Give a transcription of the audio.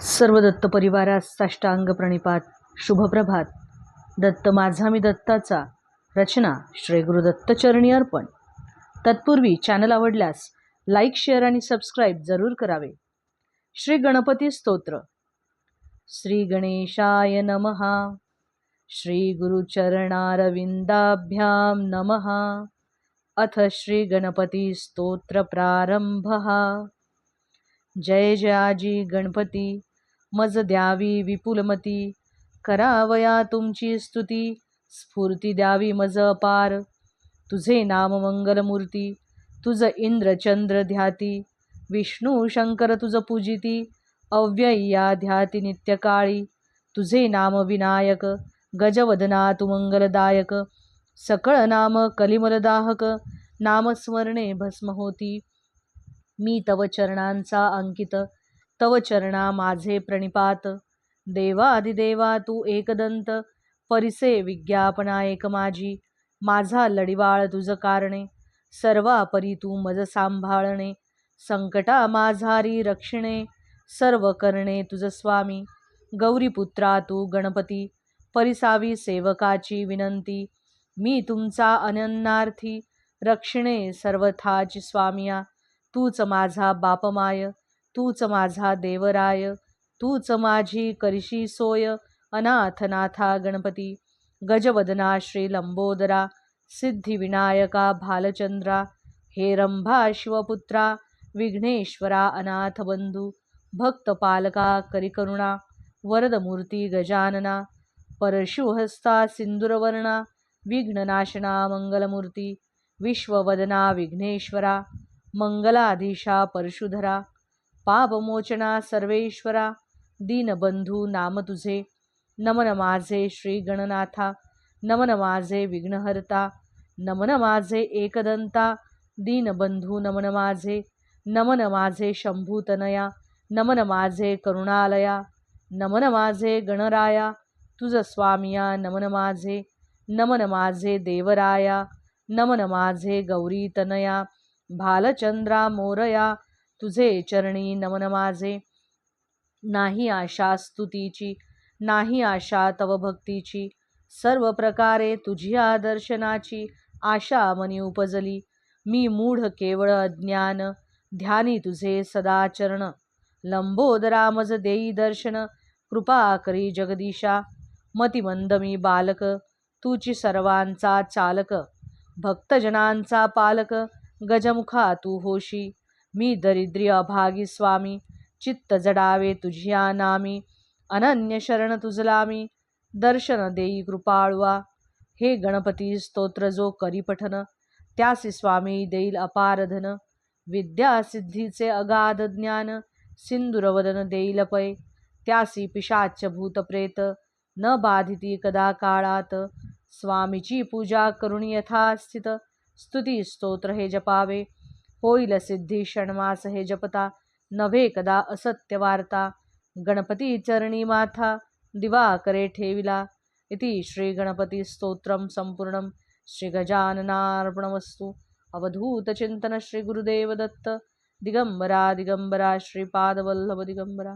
सर्व दत्त परिवारास साष्टांग प्रणिपात शुभप्रभात. दत्त माझा मी दत्ताचा रचना श्री गुरुदत्तचरणी अर्पण. तत्पूर्वी चॅनल आवडल्यास लाईक शेअर आणि सबस्क्राईब जरूर करावे. श्री गणपती स्तोत्र. श्री गणेशाय नमः. श्री गुरुचरणारविन्दाभ्यां नमः. अथ श्री गणपती स्तोत्र प्रारंभः. जय जयाजी गणपती. मज द्यावी विपुलमती. करावया तुमची स्तुती स्फूर्ती द्यावी मज अपार. तुझे नाम मंगलमूर्ती तुझ इंद्रचंद्र ध्याती. विष्णू शंकर तुझ पूजिती अव्यय्या ध्याती नित्यकाळी. तुझे नाम विनायक गजवदना तु मंगलदायक. सकळ नाम कलिमलदाहक नामस्मरणे भस्म होती. मी तव चरणांचा अंकित तव चरणा माझे प्रणिपात. देवादिदेवा तू एकदंत. परिसे विज्ञापना एक माझी माझा लढिवाळ तुझ कारणे. सर्वा परी तू मज सांभाळणे. संकटा माझारी रक्षिणे. सर्व करणे तुझ स्वामी. गौरीपुत्रा तू गणपती. परिसावी सेवकाची विनंती. मी तुमचा अनन्नार्थी. रक्षिणे सर्वथाची स्वामिया. तूच माझा बापमाय. तूच माझा देवराय तूच माझी करशी सोय अनाथनाथा गणपती गजवदना श्री लंबोदरा सिद्धिविनायका भालचंद्रा हे रंभा शिवपुत्रा विघ्नेश्वरा अनाथबंधू भक्तपालका करिकरुणा वरदमूर्ती गजानना परशुहस्ता सिंदूरवर्णा विघ्ननाशना मंगलमूर्ती विश्ववदना विघ्नेश्वरा मंगलाधीशा परशुधरा पापमोचना सर्वेश्वरा दीनबंधू नाम तुझे। नमन माझे श्री गणनाथा नमन माझे विघ्नहर्ता नमन माझे एकदंता। दीनबंधू नमन माझे नमन माझे शंभूतनया नमन माझे करुणालया नमन माझे गणराया। तुझ स्वामिया नमन माझे नमन माझे देवराया नमन माझे गौरीतनया। भालचंद्रा मोरया तुझे चरणी नमन माझे नाही आशा स्तुतीची नाही आशा तव भक्तीची सर्व प्रकारे तुझी दर्शनाची आशा मनी उपजली. मी मूढ केवळ अज्ञान ध्यानी तुझे सदाचरण लंबोदरा मज देई दर्शन कृपा करी जगदीशा. मतिमंद मी बालक तुची सर्वांचा चालक. भक्तजनांचा पालक गजमुखा तू होशी. मी दरिद्री अभागी स्वामी चित्त जडावे तुझिया नामी अनन्य शरण तुझलामी दर्शन देई कृपाळवा. हे गणपती स्तोत्र जो करी पठन त्यासी स्वामी देईल अपारधन विद्यासिद्धीचे विद्या सिद्धीचे अगाध ज्ञान सिंदूरवदन देईल पै. त्यासी पिशाच भूतप्रेत न बाधिती कदा काळात. स्वामीची पूजा करून यथास्थित स्तुती स्तोत्र हे जपावे. होईल सिद्धी षण्मास हे जपता. नव्हे कदा असत्य वार्ता. गणपती चरणी माथा दिवा करे ठेविला. इति श्री गणपती स्तोत्रम संपूर्ण. श्री गजाननार्पणमस्तु. अवधूतचिंतन श्री गुरुदेव दत्त दिगंबरा दिगंबरा श्रीपादवल्लभ दिगंबरा.